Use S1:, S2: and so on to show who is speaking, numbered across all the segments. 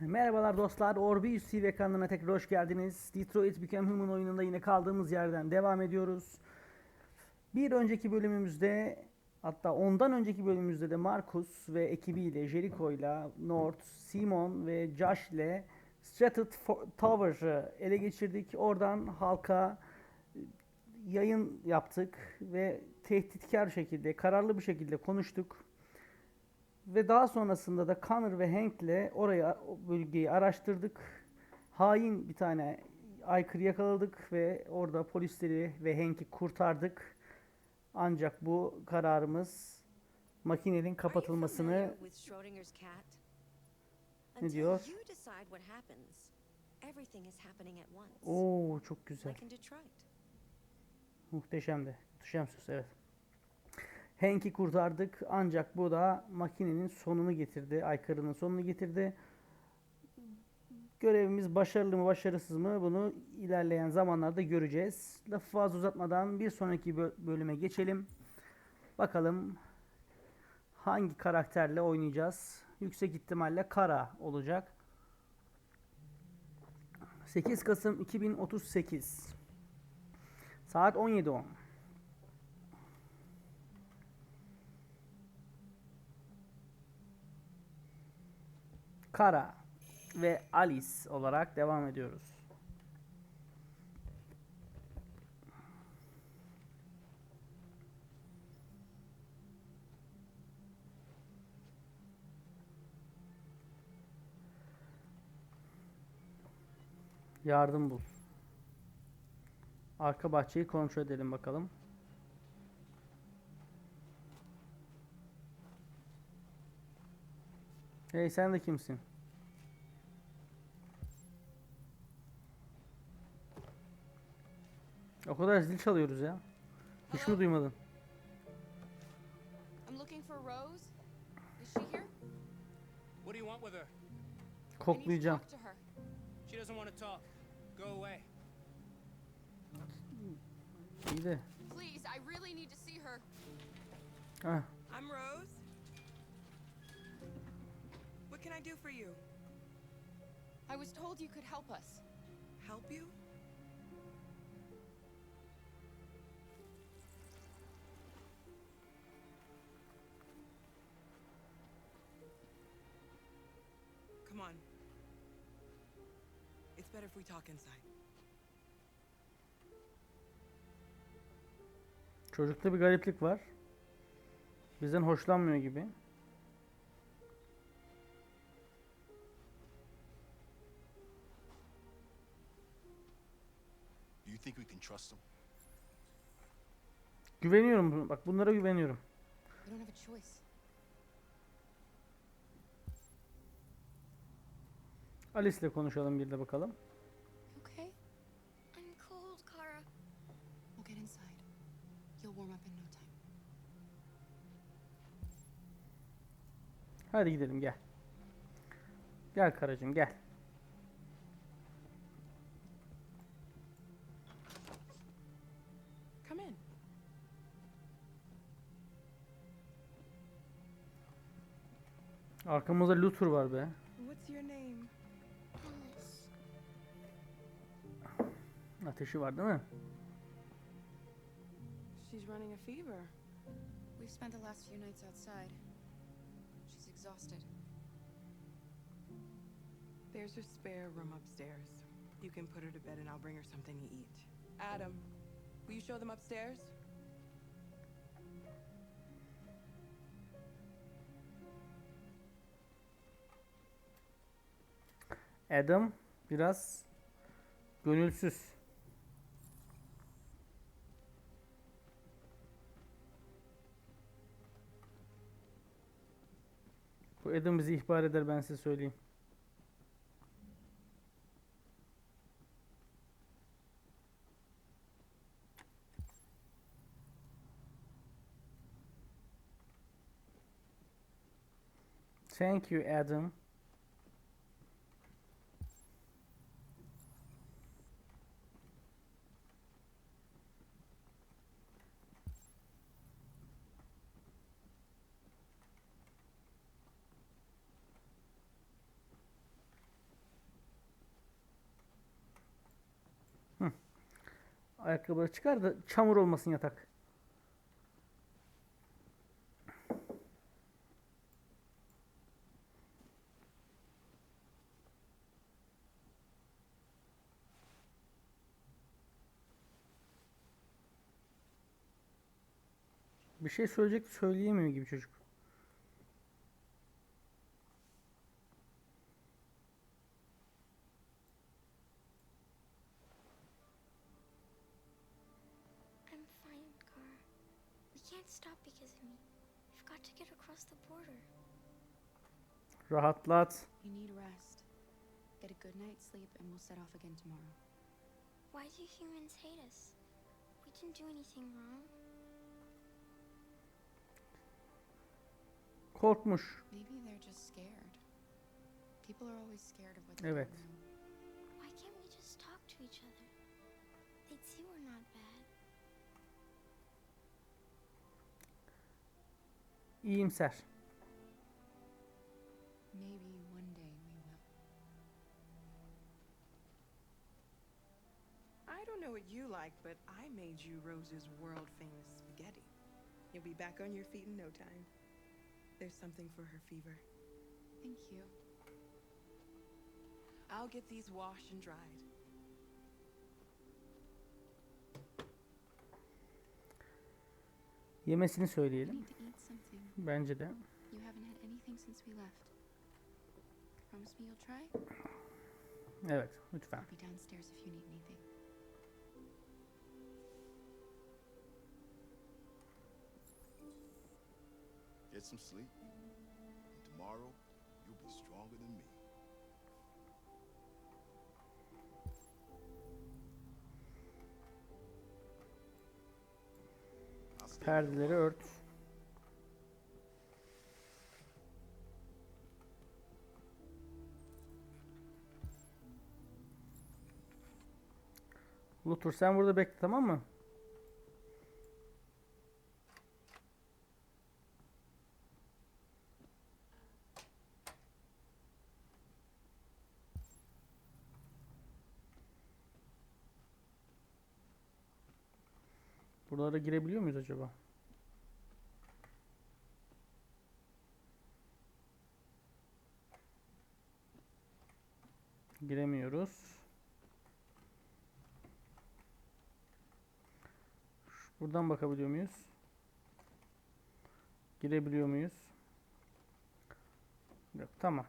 S1: Merhabalar dostlar, Orbius TV ekranlarına tekrar hoş geldiniz. Detroit Become Human oyununda yine kaldığımız yerden devam ediyoruz. Bir önceki bölümümüzde, hatta ondan önceki bölümümüzde de Marcus ve ekibiyle, Jericho ile, North, Simon ve Josh ile Stratted Tower'ı ele geçirdik. Oradan halka e, yayın yaptık ve tehditkar şekilde, kararlı bir şekilde konuştuk. Ve daha sonrasında da Connor ve Hank'le oraya o bölgeyi araştırdık. Hain bir tane aykırı yakaladık ve orada polisleri ve Hank'i kurtardık. Ancak bu kararımız makinenin kapatılmasını? Ne diyor? Oo çok güzel.
S2: Like in Detroit.
S1: Muhteşem de. Muhteşem söz evet. Hank'i kurtardık ancak bu da makinenin sonunu getirdi. Aykırının sonunu getirdi. Görevimiz başarılı mı başarısız mı bunu ilerleyen zamanlarda göreceğiz. Lafı fazla uzatmadan bir sonraki bö- bölüme geçelim. Bakalım hangi karakterle oynayacağız. Yüksek ihtimalle Kara olacak. 8 Kasım 2038 Saat 17.10 Kara ve Alice olarak devam ediyoruz. Yardım bul. Arka bahçeyi kontrol edelim bakalım. Hey sen de kimsin? O kadar zil çalıyoruz ya. Hiç mi duymadın?
S3: I'm looking for Rose. Is she here?
S4: What do you want with her?
S3: I need to
S1: Koklayacağım.
S3: talk to her.
S4: She doesn't want to talk. Go away.
S1: İyi de.
S3: Please, I really need to see her.
S1: Heh.
S5: I'm Rose. Can I do for you?
S3: I was told you could help us.
S5: Help you? Come on. It's better if we talk inside.
S1: Çocukta bir gariplik var. Bizden hoşlanmıyor gibi.
S6: Think we can trust him?
S1: Güveniyorum. Bak bunlara güveniyorum.
S3: We don't have a choice.
S1: Alice ile konuşalım bir de bakalım.
S3: Okay?
S2: I'm cold, Kara.
S3: We'll get inside. You'll warm up in no time.
S1: Hadi gidelim gel. Gel karıcığım gel. Arkamızda Luther var be.
S5: What's your name?
S2: Alice.
S1: Ateşi var değil mi?
S5: She's running a fever.
S3: We've spent the last few nights outside. She's exhausted.
S5: There's a spare room upstairs. You can put her to bed and I'll bring her something to eat. Adam, will you show them upstairs?
S1: Adam biraz gönülsüz. Bu Adam bizi ihbar eder ben size söyleyeyim. Thank you Adam. Ayakkabıları çıkar da çamur olmasın yatak. Bir şey söyleyecek söyleyemiyor gibi çocuk.
S6: I'm fine, Gar. We can't stop because of me. We've got to get across the border.
S1: Rahatlat.
S3: You need rest. Get a good night's sleep, and we'll set off again tomorrow.
S6: Why do humans hate us? We didn't do anything wrong.
S1: Korkmuş.
S3: Maybe they're just scared. People are always scared of what
S1: Evet.
S3: they don't know.
S6: Why can't we just talk to each other? They'd see we're not bad.
S1: İyimser.
S5: You like, but I made you Rose's world famous spaghetti. You'll be back on your feet in no time. There's something for her fever.
S3: Thank you.
S5: I'll get these washed and dried.
S1: Yemesini söyleyelim.
S3: need to eat something.
S1: Bence de.
S3: You haven't had anything since we left. Promise me you'll try?
S1: Evet, lütfen.
S3: I'll be downstairs if you need anything.
S7: Get some sleep. And tomorrow, you'll be stronger than me.
S1: Perdeleri ört. Lutur sen burada bekle tamam mı? Buralara girebiliyor muyuz acaba? Giremiyoruz. Buradan bakabiliyor muyuz? Girebiliyor muyuz? Yok, tamam.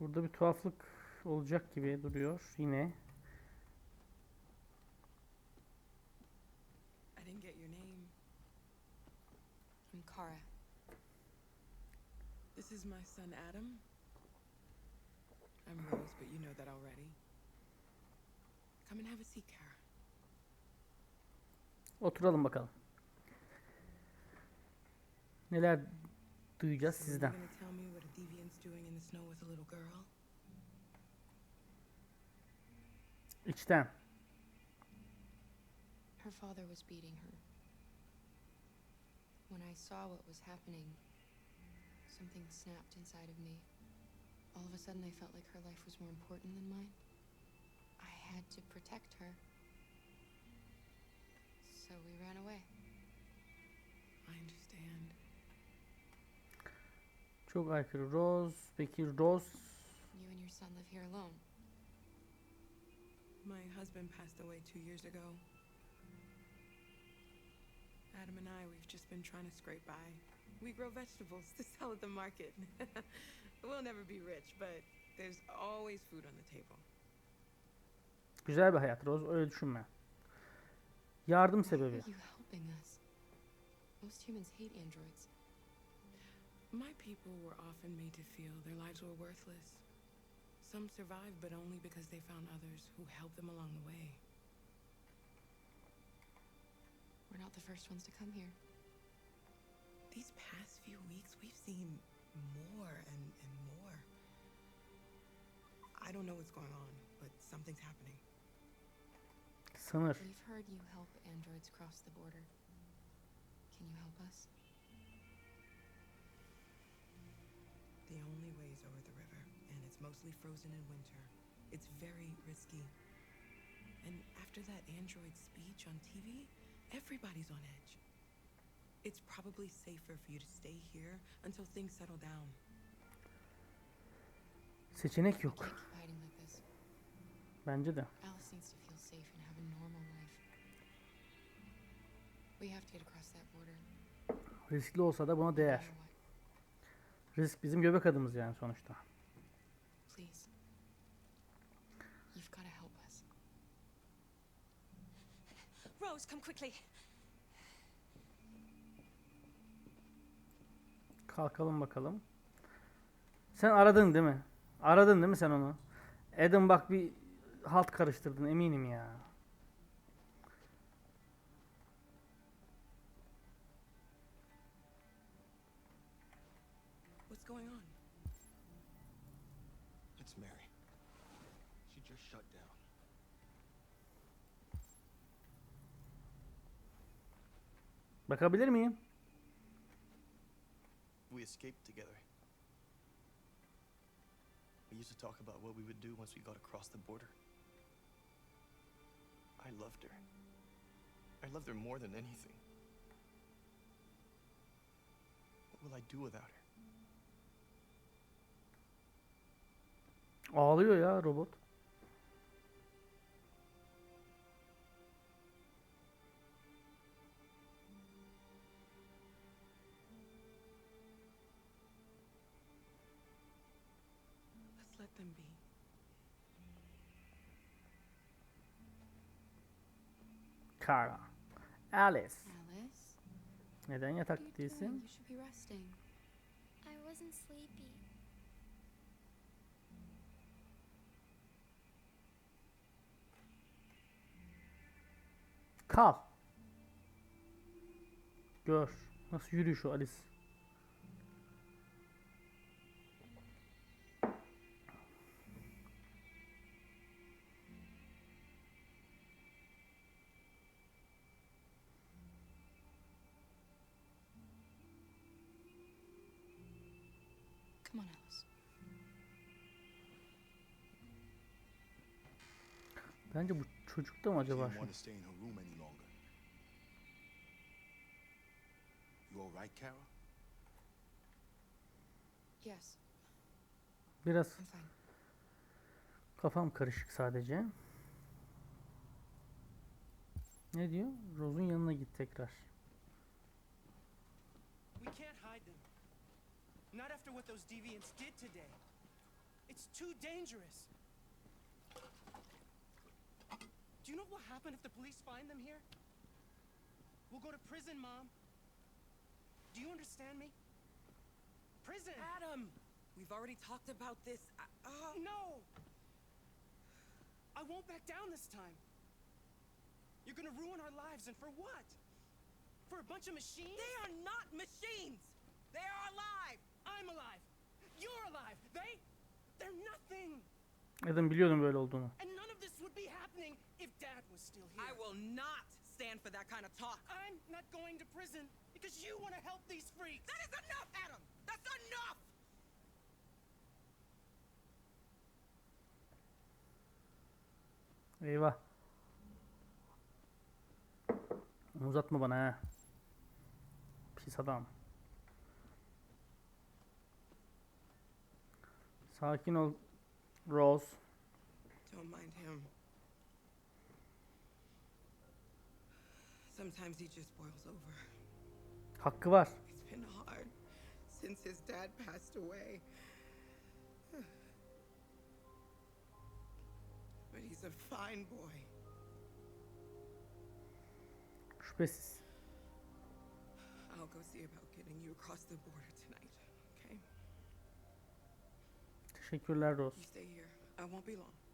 S1: Burada bir tuhaflık olacak gibi duruyor yine.
S5: I didn't get your name.
S3: I'm Kara.
S5: This is my son Adam. I'm Rose, but you know that already. Come and have a seat, Kara.
S1: Oturalım bakalım. Neler duyacağız sizden.
S5: Gonna tell me what a deviant's doing in the snow with a little girl?
S1: İçten.
S3: Her father was beating her. When I saw what was happening, something snapped inside of me. All of a sudden, I felt like her life was more important than mine. I had to protect her. So we ran away.
S5: I understand.
S1: Çok aykırı. Rose. Peki Rose
S3: You and your son live here alone.
S5: My husband passed away two years ago. Adam and I, we've just been trying to scrape by. We grow vegetables to sell at the market. we'll never be rich, but there's always food on the table.
S1: güzel bir hayat Rose. Öyle düşünme. Yardım sebebi.
S3: Most humans hate androids.
S5: My people were often made to feel their lives were worthless. Some survived, but only because they found others who helped them along the way.
S3: We're not the first ones to come here.
S5: These past few weeks, we've seen more and, and more. I don't know what's going on, but something's happening.
S1: Sınır.
S3: We've heard you help androids cross the border. Can you help us?
S5: The only way is over the river, and it's mostly frozen in winter. It's very risky. And after that android speech on TV, everybody's on edge. It's probably safer for you to stay here until things settle down.
S1: Seçenek yok.
S3: can't keep hiding like this.
S1: Bence de.
S3: Alice needs to feel safe and have a normal life. We have to get across that border.
S1: Riskli olsa da buna değer. Risk bizim göbek adımız yani sonuçta.
S3: Please. You've got to help us.
S2: Rose, come quickly.
S1: Kalkalım bakalım. Sen aradın değil mi? Aradın değil mi sen onu? Adam bak bir halt karıştırdın eminim ya.
S7: Down.
S1: Bakabilir miyim?
S8: We escaped together. We used to talk about what we would do once we got across the border. I loved her. I loved her more than anything. What will I do without her?
S1: Ağlıyor ya robot. Kara. Alice.
S3: Alice,
S1: Neden yatakta değilsin?
S6: I wasn't sleepy.
S1: Kal. Gör. Nasıl yürüyor şu Alice.
S7: Longer. You all right, Kara?
S3: Yes,
S1: Biraz kafam karışık sadece. Ne diyor? Rose'un yanına git tekrar.
S4: We can't hide them. Not after what those deviants did today. It's too dangerous. Do you know what will happen if the police find them here? We'll go to prison, Mom. Do you understand me? Prison!
S5: Adam! We've already talked about this. I, oh.
S4: No! I won't back down this time. You're gonna ruin our lives, and for what? For a bunch of machines?
S5: They are not machines! They are alive!
S4: I'm alive! You're alive! They. They're nothing!
S1: Adam biliyordum böyle olduğunu.
S4: And none of this would be happening if Dad was still here.
S5: I will not stand for that kind of talk.
S4: I'm not going to prison because you want to help these freaks!
S5: That is enough, Adam! That's enough!
S1: Eyvah. Uzatma bana ha. Pis adam. Sakin ol Rose.
S5: Sometimes he just boils over.
S1: Hakkı var.
S5: It's been hard since his dad passed away. But he's a fine boy.
S1: Şüphesiz.
S5: I'll go see about getting you across the border tonight, okay?
S1: Teşekkürler Rose.
S5: You stay here. I won't be long.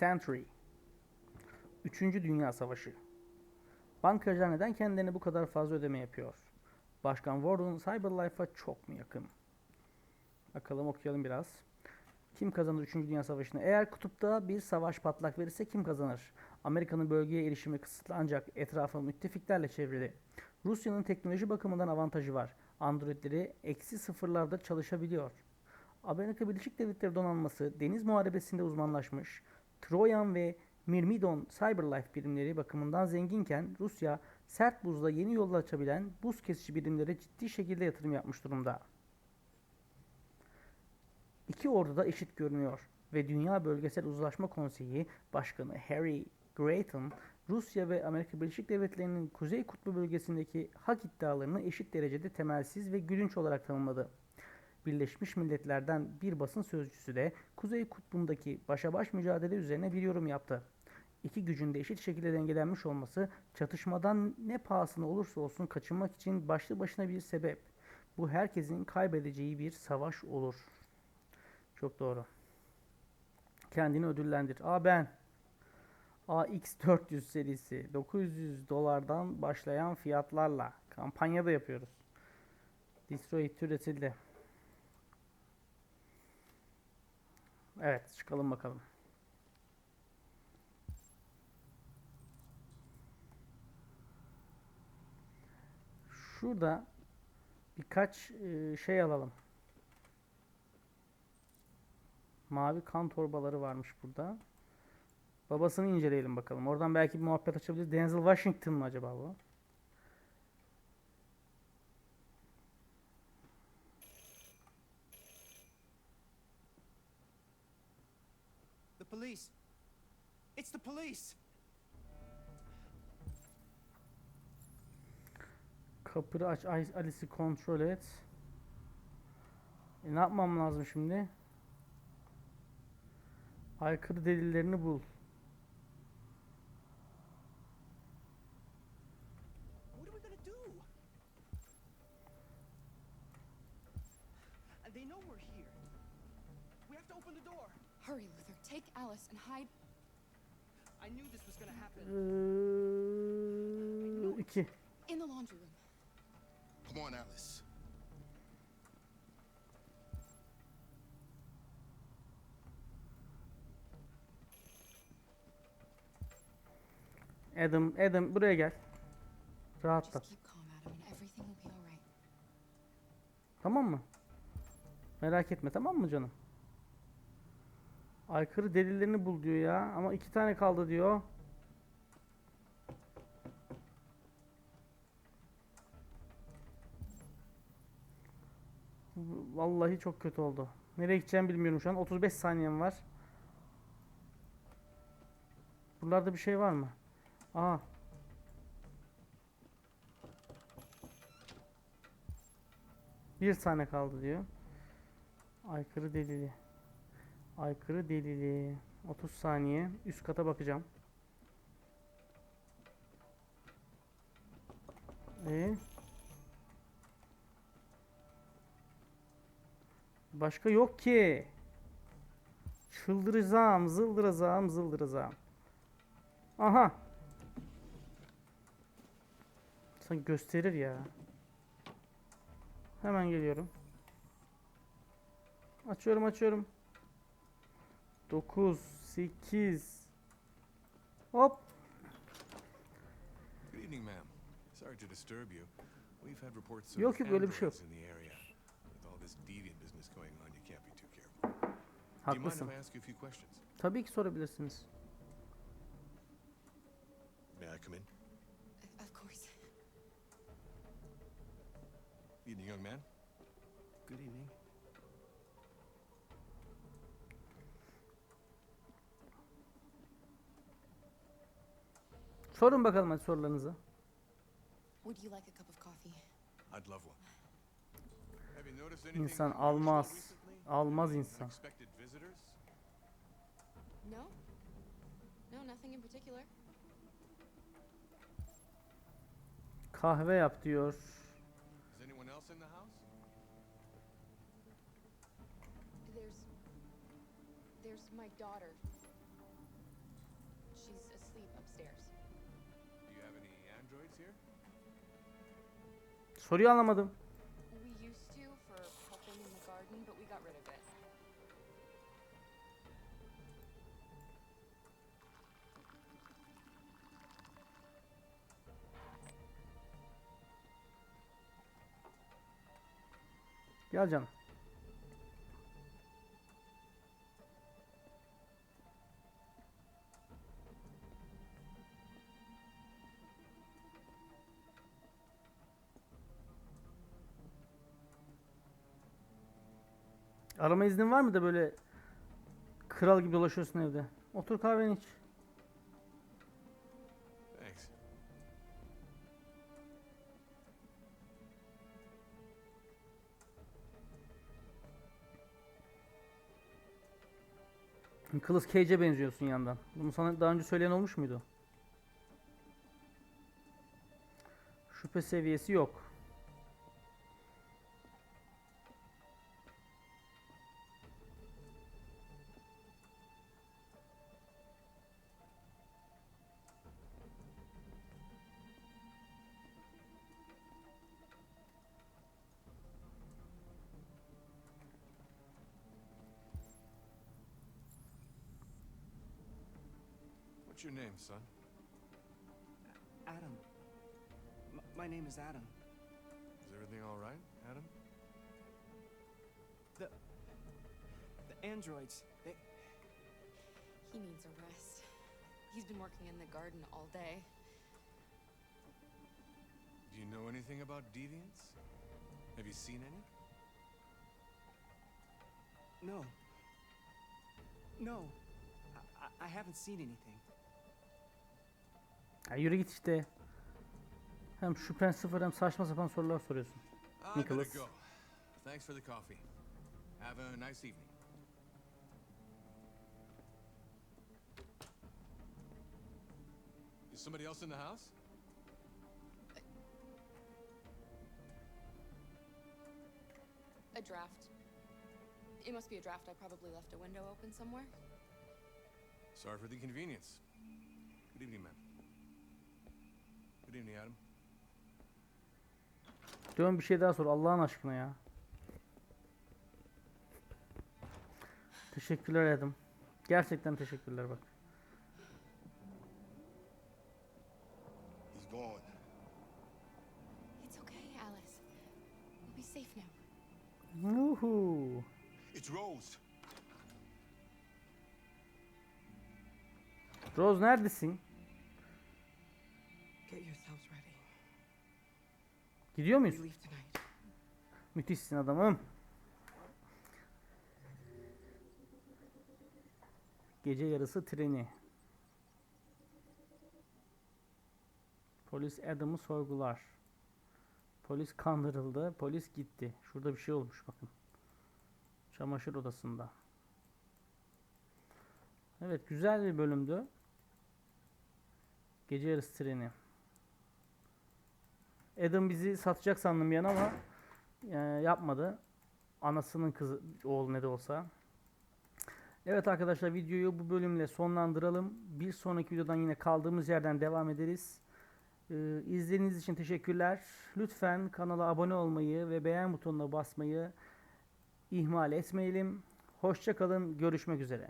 S1: Sentry. Üçüncü Dünya Savaşı. Bankacılar neden kendilerine bu kadar fazla ödeme yapıyor? Başkan Warren Cyberlife'a çok mu yakın? Bakalım okuyalım biraz. Kim kazanır 3. Dünya Savaşı'nı? Eğer kutupta bir savaş patlak verirse kim kazanır? Amerika'nın bölgeye erişimi kısıtlı ancak etrafı müttefiklerle çevrili. Rusya'nın teknoloji bakımından avantajı var. Androidleri eksi sıfırlarda çalışabiliyor. Amerika Birleşik Devletleri donanması deniz muharebesinde uzmanlaşmış. Troyan ve Myrmidon Cyberlife birimleri bakımından zenginken Rusya sert buzla yeni yollar açabilen buz kesici birimlere ciddi şekilde yatırım yapmış durumda. İki ordu da eşit görünüyor ve Dünya Bölgesel Uzlaşma Konseyi Başkanı Harry Grayton, Rusya ve Amerika Birleşik Devletleri'nin Kuzey Kutbu bölgesindeki hak iddialarını eşit derecede temelsiz ve gülünç olarak tanımladı. Birleşmiş Milletler'den bir basın sözcüsü de Kuzey Kutbu'ndaki başa baş mücadele üzerine bir yorum yaptı. İki gücün de eşit şekilde dengelenmiş olması çatışmadan ne pahasına olursa olsun kaçınmak için başlı başına bir sebep. Bu herkesin kaybedeceği bir savaş olur. Çok doğru. Kendini ödüllendir. Aa ben. AX400 serisi 900 dolardan başlayan fiyatlarla kampanya da yapıyoruz. Destroy üretildi. Evet çıkalım bakalım. Şurada birkaç e, şey alalım. Mavi kan torbaları varmış burada. Babasını inceleyelim bakalım. Oradan belki bir muhabbet açabiliriz. Denzel Washington mı acaba bu?
S4: The police. It's the police.
S1: Kapıyı aç, Alice'i kontrol et. E, ne yapmam lazım şimdi? Aykırı delillerini bul.
S4: What are we gonna do? And they know we're here. We have to open the door.
S3: Hurry, Luther. Take Alice and hide.
S4: I knew this was gonna happen.
S1: Ee, iki.
S3: in the laundry room.
S7: Come on, Alice.
S1: Adam, Adam buraya gel. Rahatla.
S3: Just keep calm, Adam, and everything will be all right.
S1: Tamam mı? Merak etme tamam mı canım? Aykırı delillerini bul diyor ya. Ama iki tane kaldı diyor. Vallahi çok kötü oldu. Nereye gideceğimi bilmiyorum şu an. 35 saniyem var. Buralarda bir şey var mı? Aa. Bir tane kaldı diyor. Aykırı delili. Aykırı delili. 30 saniye. Üst kata bakacağım. E Başka yok ki. Çıldıracağım, zıldıracağım, zıldıracağım. Aha. Sen gösterir ya. Hemen geliyorum. Açıyorum açıyorum. 9 8 Hop.
S8: Good evening, ma'am. Sorry to disturb you. We've had reports of
S1: Yok, yok, öyle bir şey yok.
S8: androids in the area. With all this deviant business going on, you can't be too careful. Do you mind
S1: Haklısın.
S8: if I ask you a few questions?
S1: Tabii ki sorabilirsiniz.
S8: May I come in?
S3: Of course.
S8: Evening, young man.
S4: Good evening.
S1: Sorun bakalım hadi sorularınızı. İnsan almaz. Almaz insan.
S8: Unexpected visitors?
S3: No? No, nothing in particular.
S1: Kahve yap diyor.
S3: There's. There's my daughter.
S1: Soruyu anlamadım. Gel canım. Arama iznin var mı da böyle kral gibi dolaşıyorsun evde? Otur kahveni iç.
S8: Thanks.
S1: Nicolas Cage'e benziyorsun yandan. Bunu sana daha önce söyleyen olmuş muydu? Şüphe seviyesi yok.
S8: Son?
S4: Adam. M- my name is Adam.
S8: Is everything all right, Adam?
S4: The The androids, they.
S3: He needs a rest. He's been working in the garden all day.
S8: Do you know anything about deviants? Have you seen any?
S4: No. No. I, I, I haven't seen anything.
S1: Ya yürü git işte. Hem şüphen sıfır hem saçma sapan sorular soruyorsun.
S8: Ah, I better
S1: Nicholas.
S8: go. Thanks for the coffee. Have a nice evening. Is somebody else in the house?
S3: A draft. It must be a draft. I probably left a window open somewhere.
S8: Sorry for the inconvenience. Good evening, ma'am. Good evening, Adam.
S1: Dön bir şey daha sor Allah'ın aşkına ya. Teşekkürler Adam. Gerçekten teşekkürler bak.
S7: He's gone.
S3: It's okay, Alice. We'll be safe now.
S1: Yuhu.
S7: It's Rose.
S1: Rose neredesin? Gidiyor muyuz? Müthişsin adamım. Gece yarısı treni. Polis Adam'ı sorgular. Polis kandırıldı. Polis gitti. Şurada bir şey olmuş bakın. Çamaşır odasında. Evet güzel bir bölümdü. Gece yarısı treni. Adam bizi satacak sandım yan ama e, yapmadı. Anasının kızı oğlu ne de olsa. Evet arkadaşlar videoyu bu bölümle sonlandıralım. Bir sonraki videodan yine kaldığımız yerden devam ederiz. Ee, izlediğiniz için teşekkürler. Lütfen kanala abone olmayı ve beğen butonuna basmayı ihmal etmeyelim. Hoşça kalın. Görüşmek üzere.